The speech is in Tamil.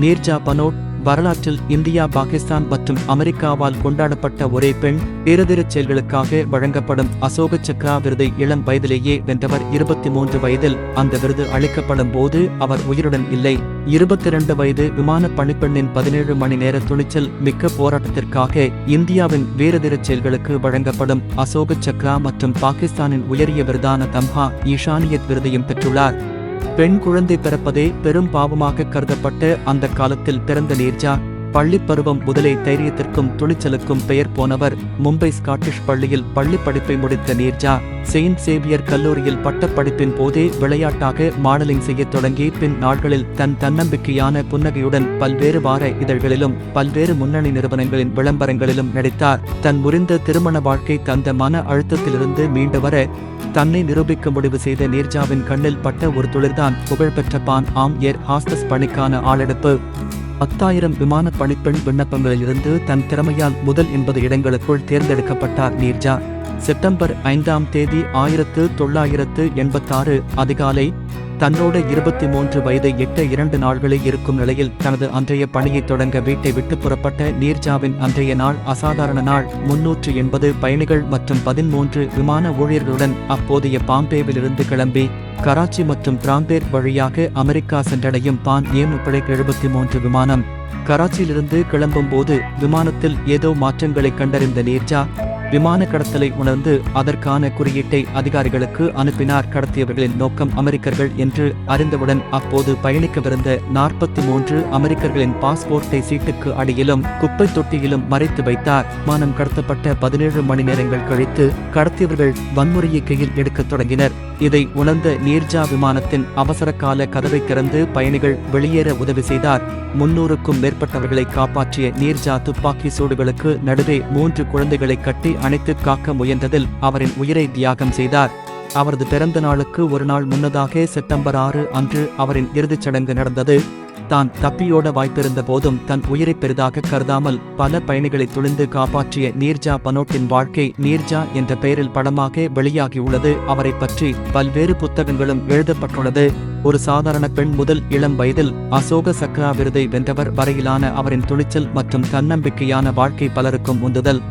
மீர்ஜா பனோட் வரலாற்றில் இந்தியா பாகிஸ்தான் மற்றும் அமெரிக்காவால் கொண்டாடப்பட்ட ஒரே பெண் வீரதீரச் செயல்களுக்காக வழங்கப்படும் அசோக சக்ரா விருதை இளம் வயதிலேயே வென்றவர். இருபத்தி மூன்று வயதில் அந்த விருது அளிக்கப்படும் போது அவர் உயிருடன் இல்லை. இருபத்தி இரண்டு வயது விமான பணிப்பெண்ணின் பதினேழு மணி நேர துணிச்சல் மிக்க போராட்டத்திற்காக இந்தியாவின் வீரதீரச் செயல்களுக்கு வழங்கப்படும் அசோக சக்ரா மற்றும் பாகிஸ்தானின் உயரிய விருதான தம்ஹா ஈஷானியத் விருதையும் பெற்றுள்ளார். பெண் குழந்தை பிறப்பதே பெரும் பாவமாக கருதப்பட்டு அந்த காலத்தில் பிறந்த நீர்ஜா. பள்ளிப் பருவம் முதலே தைரியத்திற்கும் துணிச்சலுக்கும் பெயர் போனவர் மும்பை ஸ்காட்டிஷ் பள்ளியில் பள்ளிப் படிப்பை முடித்த நீர்ஜா செயின்ட் சேவியர் கல்லூரியில் பட்டப்படிப்பின் போதே விளையாட்டாக மாடலிங் செய்யத் தொடங்கி பின் நாட்களில் தன் தன்னம்பிக்கையான புன்னகையுடன் பல்வேறு வார இதழ்களிலும் பல்வேறு முன்னணி நிறுவனங்களின் விளம்பரங்களிலும் நடித்தார். தன் முறிந்த திருமண வாழ்க்கை தந்த மன அழுத்தத்திலிருந்து மீண்டு வர தன்னை நிரூபிக்க முடிவு செய்த நீர்ஜாவின் கண்ணில் பட்ட ஒரு துளிர்தான் புகழ்பெற்ற பான் ஆம் ஏர் ஹாஸ்டஸ் பணிக்கான ஆளெடுப்பு. பத்தாயிரம் விமான பணிப்பெண் விண்ணப்பங்களிலிருந்து தன் திறமையால் முதல் எண்பது இடங்களுக்குள் தேர்ந்தெடுக்கப்பட்டார் நீர்ஜா. செப்டம்பர் ஐந்தாம் தேதி ஆயிரத்து தொள்ளாயிரத்து எண்பத்தாறு அதிகாலை தன்னோட இருபத்தி மூன்று வயதை எட்ட இரண்டு நாள்களே இருக்கும் நிலையில் தனது அன்றைய பணியை தொடங்க வீட்டை விட்டு புறப்பட்ட நீர்ஜாவின் அன்றைய நாள் அசாதாரண நாள். முன்னூற்று எண்பது பயணிகள் மற்றும் பதிமூன்று விமான ஊழியர்களுடன் அப்போதைய பாம்பேவிலிருந்து கிளம்பி கராச்சி மற்றும் பிராம்பேர் வழியாக அமெரிக்கா சென்றடையும் பான் ஏம் உட்பட எழுபத்தி மூன்று விமானம்? கராச்சியிலிருந்து கிளம்பும் போது விமானத்தில் ஏதோ மாற்றங்களை கண்டறிந்த நேர்ஜா விமான கடத்தலை உணர்ந்து அதற்கான குறியீட்டை அதிகாரிகளுக்கு அனுப்பினார். கடத்தியவர்களின் நோக்கம் அமெரிக்கர்கள் என்று அறிந்தவுடன் அப்போது பயணிக்கவிருந்த நாற்பத்தி மூன்று அமெரிக்கர்களின் பாஸ்போர்ட்டை சீட்டுக்கு அடியிலும் குப்பை தொட்டியிலும் மறைத்து வைத்தார். விமானம் கடத்தப்பட்ட பதினேழு மணி நேரங்கள் கழித்து கடத்தியவர்கள் வன்முறையை கையில் எடுக்கத் தொடங்கினர். இதை உணர்ந்த நீர்ஜா விமானத்தின் அவசர கால கதவை திறந்து பயணிகள் வெளியேற உதவி செய்தார். முன்னூறுக்கும் மேற்பட்டவர்களை காப்பாற்றிய நீர்ஜா துப்பாக்கி சூடுகளுக்கு நடுவே மூன்று குழந்தைகளை கட்டி அணைத்து காக்க முயன்றதில் அவரின் உயிரை தியாகம் செய்தார். அவரது பிறந்த நாளுக்கு ஒரு நாள் முன்னதாக செப்டம்பர் ஆறு அன்று அவரின் இறுதிச் சடங்கு நடந்தது. தான் தப்பியோட வாய்ப்பிருந்த போதும் தன் உயிரை பெரிதாக கருதாமல் பல பயணிகளை துளிந்து காப்பாற்றிய நீர்ஜா பனோட்டின் வாழ்க்கை நீர்ஜா என்ற பெயரில் படமாக வெளியாகியுள்ளது. அவரை பற்றி பல்வேறு புத்தகங்களும் எழுதப்பட்டுள்ளது. ஒரு சாதாரண பெண் முதல் இளம் வயதில் அசோக சக்ரா விருதை வென்றவர் வரையிலான அவரின் துணிச்சல் மற்றும் தன்னம்பிக்கையான வாழ்க்கை பலருக்கும் உந்துதல்.